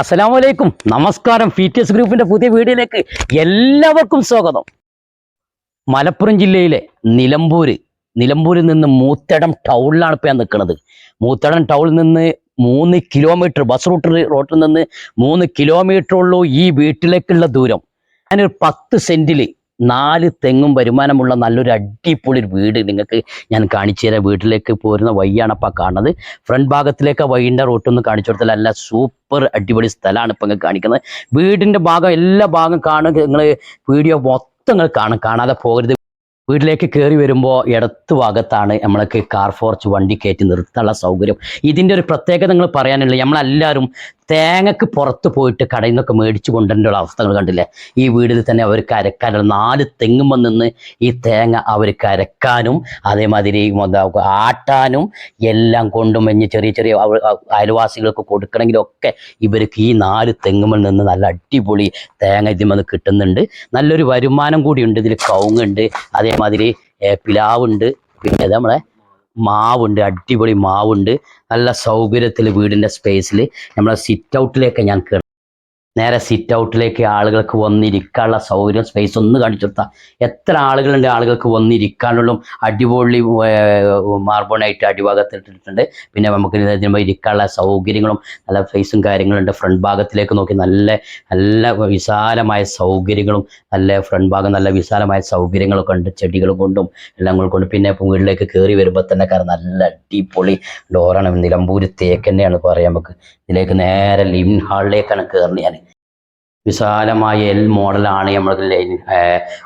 അസ്സലാമു അലൈക്കും നമസ്കാരം ഫീറ്റേഴ്സ് ഗ്രൂപ്പിന്റെ പുതിയ വീഡിയോയിലേക്ക് എല്ലാവർക്കും സ്വാഗതം. മലപ്പുറം ജില്ലയിലെ നിലമ്പൂര്. നിലമ്പൂരിൽ നിന്ന് മൂത്തടം ടൗണിലാണ് ഇപ്പം ഞാൻ നിൽക്കുന്നത് മൂത്തടം ടൗണിൽ നിന്ന് മൂന്ന് കിലോമീറ്റർ ബസ് റൂട്ട് റോട്ടിൽ നിന്ന് മൂന്ന് കിലോമീറ്റർ ഉള്ളൂ ഈ വീട്ടിലേക്കുള്ള ദൂരം. ഞാനൊരു പത്ത് സെന്റിൽ നാല് തെങ്ങും വരുമാനമുള്ള നല്ലൊരു അടിപൊളി വീട് നിങ്ങൾക്ക് ഞാൻ കാണിച്ചു തരാം. വീട്ടിലേക്ക് പോരുന്ന വഴിയാണ് അപ്പം കാണുന്നത്. ഫ്രണ്ട് ഭാഗത്തിലേക്ക് വഴിന്റെ റോട്ടൊന്ന് കാണിച്ചു കൊടുത്താൽ നല്ല സൂപ്പർ അടിപൊളി സ്ഥലമാണ് ഇപ്പം നിങ്ങൾക്ക് കാണിക്കുന്നത്. വീടിന്റെ ഭാഗം എല്ലാ ഭാഗം കാണുക നിങ്ങൾ വീഡിയോ മൊത്തം കാണും. കാണാതെ പോകരുത്. വീട്ടിലേക്ക് കയറി വരുമ്പോൾ ഇടത്ത് ഭാഗത്താണ് നമ്മൾക്ക് കാർ ഫോർച്ച് വണ്ടി കയറ്റി നിർത്താനുള്ള സൗകര്യം. ഇതിന്റെ ഒരു പ്രത്യേകത നിങ്ങൾ പറയാനുള്ളത് നമ്മളെല്ലാവരും തേങ്ങക്ക് പുറത്ത് പോയിട്ട് കടയിൽ നിന്നൊക്കെ മേടിച്ചു കൊണ്ടുവരേണ്ട അവസ്ഥകൾ കണ്ടില്ലേ? ഈ വീടിൽ തന്നെ അവർ അരക്കാനുള്ള നാല് തെങ്ങുമ്പോൾ നിന്ന് ഈ തേങ്ങ അവർക്ക് അരക്കാനും അതേമാതിരി ആട്ടാനും എല്ലാം കൊണ്ടും മഞ്ഞ് ചെറിയ ചെറിയ അയൽവാസികൾക്ക് കൊടുക്കണമെങ്കിലൊക്കെ ഇവർക്ക് ഈ നാല് തെങ്ങുമ്പോൾ നിന്ന് നല്ല അടിപൊളി തേങ്ങ ഇതിൽ കിട്ടുന്നുണ്ട്. നല്ലൊരു വരുമാനം കൂടിയുണ്ട്. ഇതിൽ കവുങ്ങുണ്ട്. അതേമാതിരി പിലാവുണ്ട്. പിന്നെ നമ്മളെ മാവുണ്ട് അടിപൊളി മാവുണ്ട്. നല്ല സൗകര്യത്തിൽ വീടിന്റെ സ്പേസിൽ നമ്മളെ സിറ്റ് ഔട്ടിലേക്ക് ഞാൻ നേരെ സിറ്റ് ഔട്ടിലേക്ക് ആളുകൾക്ക് വന്നിരിക്കാനുള്ള സൗകര്യം സ്പേസ് ഒന്ന് കാണിച്ചു കൊടുത്താൽ എത്ര ആളുകളുണ്ട് ആളുകൾക്ക് വന്നിരിക്കാനുള്ള അടിപൊളി മാർബോണായിട്ട് അടിഭാഗത്തിട്ടിട്ടുണ്ട് പിന്നെ നമുക്ക് ഇരിക്കാനുള്ള സൗകര്യങ്ങളും നല്ല സ്പേസും കാര്യങ്ങളുണ്ട്. ഫ്രണ്ട് ഭാഗത്തിലേക്ക് നോക്കി നല്ല നല്ല വിശാലമായ സൗകര്യങ്ങളും നല്ല ഫ്രണ്ട് ഭാഗം നല്ല വിശാലമായ സൗകര്യങ്ങളൊക്കെ ഉണ്ട് ചെടികൾ കൊണ്ടും എല്ലാം കൊണ്ടും പിന്നെ വീട്ടിലേക്ക് കയറി വരുമ്പോൾ തന്നെ കാരണം നല്ല അടിപൊളി ഡോറാണ് നിലമ്പൂര് തേക്ക് തന്നെയാണ് പറയാം നമുക്ക്. ഇതിലേക്ക് നേരെ ലിവിൻ ഹാളിലേക്കാണ് കയറുന്നത് ഞാൻ വിശാലമായ എൽ മോഡലാണ് നമ്മുടെ ലൈൻ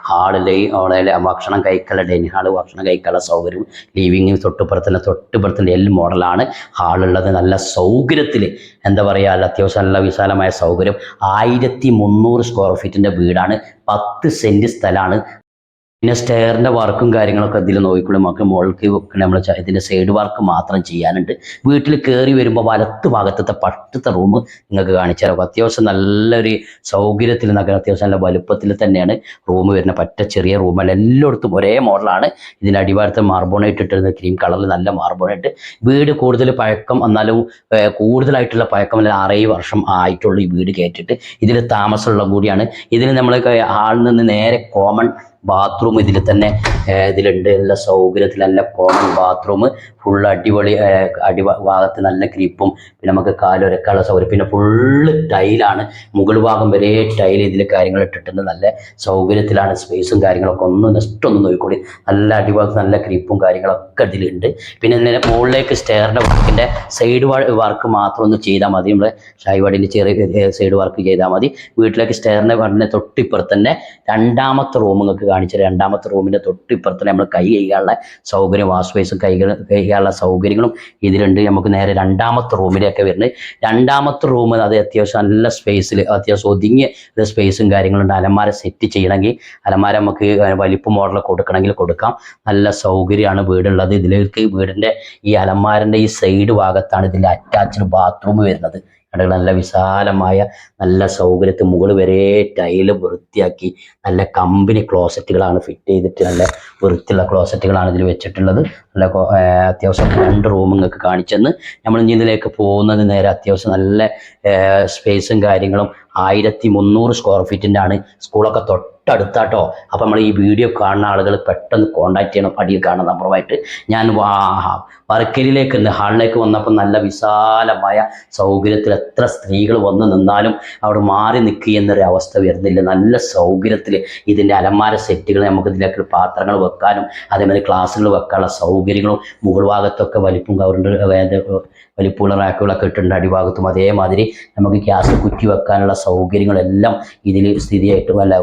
ഹാളിൽ അവിടെ ഭക്ഷണം കഴിക്കാനുള്ള ഡൈനിങ് ഹാൾ ഭക്ഷണം കഴിക്കാനുള്ള സൗകര്യം ലിവിങ് തൊട്ടുപുറത്തിന്റെ തൊട്ടുപുറത്തിന്റെ എൽ മോഡലാണ് ഹാളുള്ളത് നല്ല സൗകര്യത്തിൽ എന്താ പറയുക അത്യാവശ്യം നല്ല വിശാലമായ സൗകര്യം. ആയിരത്തി മുന്നൂറ് സ്ക്വയർ ഫീറ്റിന്റെ വീടാണ്. പത്ത് സെന്റ് സ്ഥലമാണ്. പിന്നെ സ്റ്റെയറിന്റെ വർക്കും കാര്യങ്ങളൊക്കെ ഇതിൽ നോക്കിക്കൂടെ നമുക്ക് മുകൾക്ക് നമ്മൾ ഇതിന്റെ സൈഡ് വർക്ക് മാത്രം ചെയ്യാനുണ്ട്. വീട്ടിൽ കയറി വരുമ്പോൾ വലത്ത് ഭാഗത്തത്തെ പട്ടത്തെ റൂം നിങ്ങൾക്ക് കാണിച്ചു തരാം. അത്യാവശ്യം നല്ലൊരു സൗകര്യത്തിൽ നിന്നൊക്കെ അത്യാവശ്യം നല്ല വലുപ്പത്തിൽ തന്നെയാണ് റൂം വരുന്നത് പറ്റ ചെറിയ റൂമല്ല എല്ലായിടത്തും ഒരേ മോഡലാണ് ഇതിന്റെ അടിവാരത്തെ മാർബോണായിട്ട് ഇട്ടിരുന്ന ക്രീം കളറിൽ നല്ല മാർബോണായിട്ട് വീട് കൂടുതൽ പഴക്കം എന്നാലും കൂടുതലായിട്ടുള്ള പഴക്കം അല്ലെങ്കിൽ ആറേഴ് വർഷം ആയിട്ടുള്ള ഈ വീട് കയറ്റിട്ട് ഇതിൽ താമസമുള്ള കൂടിയാണ്. ഇതിന് നമ്മൾ ഹാളിൽ നിന്ന് നേരെ കോമൺ ബാത്റൂം ഇതിൽ തന്നെ ഇതിലുണ്ട്. നല്ല സൗകര്യത്തിൽ നല്ല കോമൺ ബാത്റൂം ഫുൾ അടിപൊളി അടി ഭാഗത്ത് നല്ല ക്രീപ്പും പിന്നെ നമുക്ക് കാലൊരക്കാനുള്ള സൗകര്യം. പിന്നെ ഫുള്ള് ടൈലാണ് മുകൾ ഭാഗം വരെ ടൈൽ ഇതിൽ കാര്യങ്ങൾ ഇട്ടിട്ടുണ്ട്. നല്ല സൗകര്യത്തിലാണ് സ്പേസും കാര്യങ്ങളൊക്കെ ഒന്ന് നഷ്ടമൊന്നും നോക്കിക്കൂടി നല്ല അടിഭാഗത്ത് നല്ല ക്രീപ്പും കാര്യങ്ങളൊക്കെ ഇതിലുണ്ട്. പിന്നെ നേരെ മുകളിലേക്ക് സ്റ്റെയറിന്റെ വർക്കിന്റെ സൈഡ് വർക്ക് മാത്രം ഒന്ന് ചെയ്താൽ മതി. നമ്മുടെ ഷായ്വാടിന്റെ ചെറിയ സൈഡ് വർക്ക് ചെയ്താൽ മതി. വീട്ടിലേക്ക് സ്റ്റെയറിന്റെ വർക്കിന്റെ തൊട്ടിപ്പുറത്ത് തന്നെ രണ്ടാമത്തെ റൂം നിങ്ങൾക്ക് കാണിച്ചത് രണ്ടാമത്തെ റൂമിന്റെ തൊട്ടിപ്പുറത്ത് നമ്മൾ കൈ കഴുകാനുള്ള സൗകര്യം വാഷ് ബേസും കൈ കഴു- കഴുകാനുള്ള സൗകര്യങ്ങളും ഇതിലുണ്ട്. നമുക്ക് നേരെ രണ്ടാമത്തെ റൂമിലേക്ക് വരുന്നത്. രണ്ടാമത്തെ റൂം അത് അത്യാവശ്യം നല്ല സ്പേസിൽ അത്യാവശ്യം ഒതുങ്ങിയ ഒരു സ്പേസും കാര്യങ്ങളുണ്ട്. അലമാര സെറ്റ് ചെയ്യണമെങ്കിൽ അലമാര നമുക്ക് വലിപ്പം മോഡൽ കൊടുക്കണമെങ്കിൽ കൊടുക്കാം. നല്ല സൗകര്യമാണ് വീടുള്ളത്. ഇതിലേക്ക് വീടിന്റെ ഈ അലമാരന്റെ ഈ സൈഡ് ഭാഗത്താണ് ഇതിന്റെ അറ്റാച്ച്ഡ് ബാത്റൂം വരുന്നത്. കണ്ടോ നല്ല വിശാലമായ നല്ല സൗകര്യത്തിൽ മുകൾ വരെ ടൈൽ വൃത്തിയാക്കി നല്ല കമ്പനി ക്ലോസറ്റുകളാണ് ഫിറ്റ് ചെയ്തിട്ട് നല്ല വൃത്തിയുള്ള ക്ലോസറ്റുകളാണ് ഇതിൽ വെച്ചിട്ടുള്ളത്. നല്ല അത്യാവശ്യം രണ്ട് റൂം നിങ്ങൾക്ക് കാണിച്ചെന്ന് നമ്മൾ ഇനി ഇതിലേക്ക് പോകുന്നത് നേരെ അത്യാവശ്യം നല്ല സ്പേസും കാര്യങ്ങളും ആയിരത്തി മുന്നൂറ് സ്ക്വയർ ഫീറ്റിന്റെ ആണ് സ്കൂളൊക്കെ തൊട്ടടുത്താട്ടോ. അപ്പോൾ നമ്മൾ ഈ വീഡിയോ കാണുന്ന ആളുകൾ പെട്ടെന്ന് കോൺടാക്ട് ചെയ്യണം അടിയിൽ കാണുന്ന നമ്പറുമായിട്ട് ഞാൻ വാ- വർക്കലിലേക്ക് ഹാളിലേക്ക് വന്നപ്പോൾ നല്ല വിശാലമായ സൗകര്യത്തിൽ എത്ര സ്ത്രീകൾ വന്ന് നിന്നാലും അവിടെ മാറി നിൽക്കുക എന്നൊരു അവസ്ഥ വരുന്നില്ല. നല്ല സൗകര്യത്തിൽ ഇതിന്റെ അലമാര സെറ്റുകൾ നമുക്ക് ഇതിലേക്ക് പാത്രങ്ങൾ വെക്കാനും അതേമാതിരി ക്ലാസ്സുകൾ വെക്കാനുള്ള സൗകര്യങ്ങളും മുകൾ ഭാഗത്തൊക്കെ വലിപ്പം കവറിന്റെ വലിപ്പമുള്ള റാക്കുകളൊക്കെ ഇട്ടിട്ടുണ്ട് അടിഭാഗത്തും. അതേമാതിരി നമുക്ക് ഗ്യാസ് കുറ്റി വെക്കാനുള്ള സൗകര്യങ്ങളെല്ലാം ഇതിൽ സ്ഥിതിയായിട്ട് അല്ല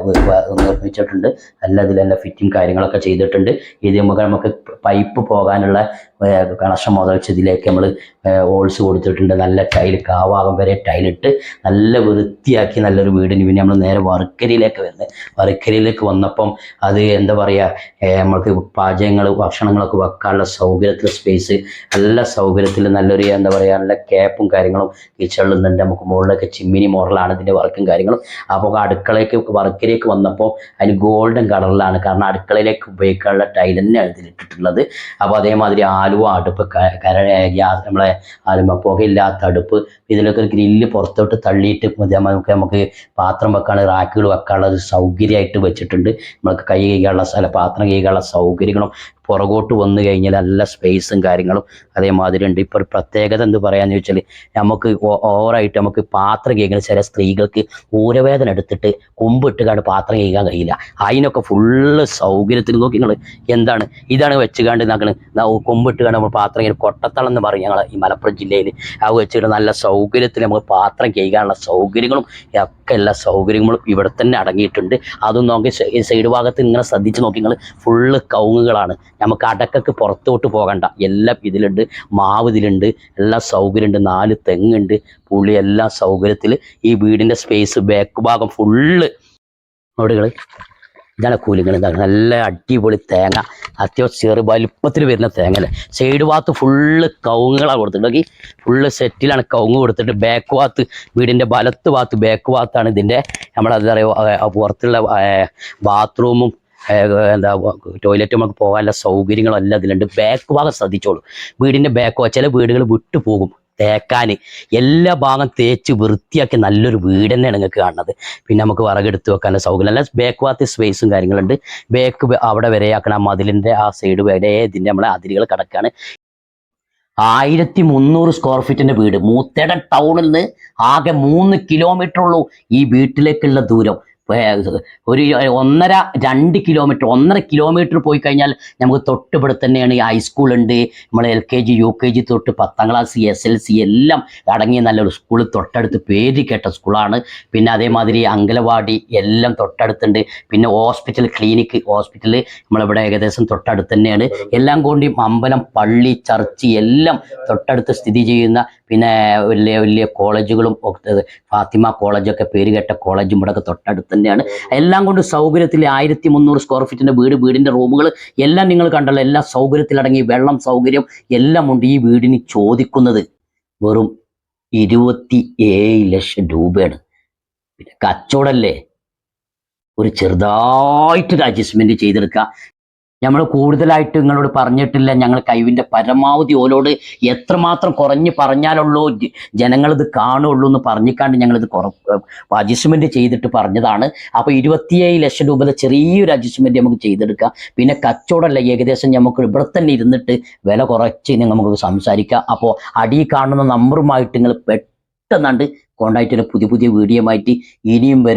നിർമ്മിച്ചിട്ടുണ്ട്. നല്ല ഇതിലെല്ലാം ഫിറ്റിംഗ് കാര്യങ്ങളൊക്കെ ചെയ്തിട്ടുണ്ട്. ഇത് നമുക്ക് നമുക്ക് പൈപ്പ് പോകാനുള്ള കണക്ഷൻ മുതൽ ഇതിലേക്ക് നമ്മൾ ഹോൾസ് കൊടുത്തിട്ടുണ്ട്. നല്ല ടൈൽ കാവാകം വരെ ടൈലിട്ട് നല്ല വൃത്തിയാക്കി നല്ലൊരു വീടിന് പിന്നെ നമ്മൾ നേരെ വർക്കരയിലേക്ക് വരുന്നത് വർക്കരയിലേക്ക് വന്നപ്പം അത് എന്താ പറയുക നമ്മൾക്ക് പാചകങ്ങൾ ഭക്ഷണങ്ങളൊക്കെ വെക്കാനുള്ള സൗകര്യത്തിൽ സ്പേസ് നല്ല സൗകര്യത്തിൽ നല്ലൊരു എന്താ പറയുക നല്ല ക്യാപ്പും കാര്യങ്ങളും കിച്ചണിൽ നിന്നുണ്ട് നമുക്ക് മുകളിലൊക്കെ ചിമ്മിനി മോറലാണ് ഇതിന്റെ വർക്കും കാര്യങ്ങളും. അപ്പോൾ അടുക്കളയ്ക്ക് വർക്കിലേക്ക് വന്നപ്പോൾ അതിന് ഗോൾഡൻ കളറിലാണ് കാരണം അടുക്കളയിലേക്ക് ഉപയോഗിക്കാനുള്ള ടൈൽ തന്നെയാണ് ഇതിലിട്ടിട്ടുള്ളത് അപ്പോൾ അതേമാതിരി ആലുവ അടുപ്പ് കര ഗ്യാസ് നമ്മളെ ആലുമ പുകയില്ലാത്ത അടുപ്പ് ഇതിലൊക്കെ ഒരു ഗ്രില്ല് പുറത്തോട്ട് തള്ളിയിട്ട് നമുക്ക് നമുക്ക് പാത്രം വെക്കാൻ റാക്കുകൾ വെക്കാനുള്ള ഒരു സൗകര്യമായിട്ട് വെച്ചിട്ടുണ്ട്. നമുക്ക് കൈ കഴുകാനുള്ള സ്ഥലം പാത്രം കഴുകാനുള്ള സൗകര്യങ്ങളും പുറകോട്ട് വന്നു കഴിഞ്ഞാൽ നല്ല സ്പേസും കാര്യങ്ങളും അതേമാതിരി ഉണ്ട്. ഇപ്പോൾ ഒരു പ്രത്യേകത എന്ത് പറയാന്ന് ചോദിച്ചാൽ നമുക്ക് ഓവറായിട്ട് നമുക്ക് പാത്രം കഴുകുന്ന ചില സ്ത്രീകൾക്ക് ഊരവേദന എടുത്തിട്ട് കൊമ്പിട്ട് പാത്രം കഴുകാൻ കഴിയില്ല. അതിനൊക്കെ ഫുള്ള് സൗകര്യത്തിൽ നോക്കി നിങ്ങൾ എന്താണ്? ഇതാണ് വെച്ച് കണ്ട് നാക്കണ് കൊമ്പിട്ട് നമ്മൾ പാത്രം കൊട്ടത്തളം എന്ന് പറയും ഞങ്ങൾ ഈ മലപ്പുറം ജില്ലയിൽ അത് വെച്ചിട്ട് നല്ല സൗകര്യത്തിൽ നമുക്ക് പാത്രം കഴുകാനുള്ള സൗകര്യങ്ങളും ഒക്കെ എല്ലാ സൗകര്യങ്ങളും ഇവിടെ തന്നെ അടങ്ങിയിട്ടുണ്ട്. അതും നോക്കി സൈഡ് ഭാഗത്ത് ഇങ്ങനെ ശ്രദ്ധിച്ച് നോക്കി നിങ്ങൾ ഫുള്ള് കൗങ്ങുകളാണ് നമുക്ക് അടക്കക്ക് പുറത്തോട്ട് പോകണ്ട. എല്ലാം ഇതിലുണ്ട്. മാവ് ഇതിലുണ്ട്. എല്ലാ സൗകര്യമുണ്ട്. നാല് തെങ്ങുണ്ട്. പുള്ളി എല്ലാ സൗകര്യത്തിൽ ഈ വീടിന്റെ സ്പേസ് ബാക്ക് ഭാഗം ഫുള്ള് നോടുകൾ ഇതാണ് കൂലിങ്ങൾ നല്ല അടിപൊളി തേങ്ങ. അത്യാവശ്യം ചെറു വലുപ്പത്തിൽ വരുന്ന തേങ്ങ സൈഡ് ഭാഗത്ത് ഫുള്ള് കവുങ്ങുകളാണ് കൊടുത്തിട്ടുണ്ടെങ്കിൽ ഫുള്ള് സെറ്റിലാണ് കവുങ്ങ് കൊടുത്തിട്ട് ബാക്ക് ഭാഗത്ത് വീടിന്റെ വലത്ത് ഭാഗത്ത് ബാക്ക് ഭാഗത്താണ് ഇതിന്റെ നമ്മളെന്താ പറയുക പുറത്തുള്ള ബാത്റൂമും എന്താ ടോയ്ലറ്റ് നമുക്ക് പോകാനുള്ള സൗകര്യങ്ങളും എല്ലാം ഇതിലുണ്ട്. ബാക്ക് ഭാഗം ശ്രദ്ധിച്ചോളൂ. വീടിന്റെ ബാക്ക് ചില വീടുകൾ വിട്ടുപോകും. തേക്കാൻ എല്ലാ ഭാഗം തേച്ച് വൃത്തിയാക്കി നല്ലൊരു വീട് തന്നെയാണ് നിങ്ങൾക്ക് കാണുന്നത്. പിന്നെ നമുക്ക് വിറകെടുത്ത് വെക്കാനുള്ള സൗകര്യം. അല്ല ബാക്ക് ഭാഗത്ത് സ്പേസും കാര്യങ്ങളുണ്ട്. ബേക്ക് അവിടെ വരെയാക്കണം ആ മതിലിന്റെ ആ സൈഡ് വരെ ഇതിന്റെ നമ്മളെ അതിരുകൾ കിടക്കാണ്. ആയിരത്തി മുന്നൂറ് സ്ക്വയർ ഫീറ്റിന്റെ വീട്. മൂത്തേട ടൗണിൽ നിന്ന് ആകെ മൂന്ന് കിലോമീറ്റർ ഉള്ളൂ ഈ വീട്ടിലേക്കുള്ള ദൂരം. ഒരു ഒന്നര രണ്ട് കിലോമീറ്റർ ഒന്നര കിലോമീറ്റർ പോയി കഴിഞ്ഞാൽ നമുക്ക് തൊട്ടിവിടെ തന്നെയാണ് ഈ ഹൈസ്കൂൾ ഉണ്ട്. നമ്മൾ L K G U K G തൊട്ട് പത്താം ക്ലാസ് എസ് എൽ സി എല്ലാം അടങ്ങിയ നല്ലൊരു സ്കൂൾ തൊട്ടടുത്ത് പേര് കേട്ട സ്കൂളാണ് പിന്നെ അതേമാതിരി അങ്കലവാടി എല്ലാം തൊട്ടടുത്തുണ്ട്. പിന്നെ ഹോസ്പിറ്റൽ ക്ലിനിക്ക് ഹോസ്പിറ്റൽ നമ്മളിവിടെ ഏകദേശം തൊട്ടടുത്ത് തന്നെയാണ്. എല്ലാം കൊണ്ട് അമ്പലം പള്ളി ചർച്ച് എല്ലാം തൊട്ടടുത്ത് സ്ഥിതി ചെയ്യുന്ന പിന്നെ വലിയ വലിയ കോളേജുകളും ഫാത്തിമ കോളേജൊക്കെ പേര് കേട്ട കോളേജും ഇവിടെ തൊട്ടടുത്ത് തന്നെയാണ്. എല്ലാം കൊണ്ട് സൗകര്യത്തിൽ ആയിരത്തി മുന്നൂറ് സ്ക്വയർ ഫീറ്റിന്റെ വീട് വീടിന്റെ റൂമുകൾ എല്ലാം നിങ്ങൾ കണ്ടല്ലോ എല്ലാ സൗകര്യത്തിലടങ്ങി വെള്ളം സൗകര്യം എല്ലാം ഉണ്ട് ഈ വീടിന് ചോദിക്കുന്നത് വെറും ഇരുപത്തി ഏഴ് ലക്ഷം രൂപയാണ്. പിന്നെ കച്ചവടല്ലേ? ഒരു ചെറുതായിട്ടൊരു അഡ്ജസ്റ്റ്മെന്റ് ചെയ്തെടുക്കുക. നമ്മൾ കൂടുതലായിട്ട് നിങ്ങളോട് പറഞ്ഞിട്ടില്ല. ഞങ്ങൾ കഴിവിന്റെ പരമാവധി ഓലോട് എത്രമാത്രം കുറഞ്ഞ് പറഞ്ഞാലുള്ളൂ. ജനങ്ങളിത് കാണുള്ളൂ എന്ന് പറഞ്ഞിക്കാണ്ട് ഞങ്ങളിത് കുറ അഡ്ജസ്റ്റ്മെന്റ് ചെയ്തിട്ട് പറഞ്ഞതാണ്. അപ്പോൾ ഇരുപത്തിയേഴ് ലക്ഷം രൂപയുടെ ചെറിയൊരു അഡ്ജസ്റ്റ്മെന്റ് നമുക്ക് ചെയ്തെടുക്കാം. പിന്നെ കച്ചവടമല്ല ഏകദേശം നമുക്ക് ഇവിടെ തന്നെ ഇരുന്നിട്ട് വില കുറച്ച് നമുക്ക് സംസാരിക്കാം. അപ്പോൾ അടി കാണുന്ന നമ്പറുമായിട്ട് നിങ്ങൾ പെട്ടെന്നാണ്ട് കോണ്ടാക്ട് പുതിയ പുതിയ വീഡിയോ ആയിട്ട് ഇനിയും വരും.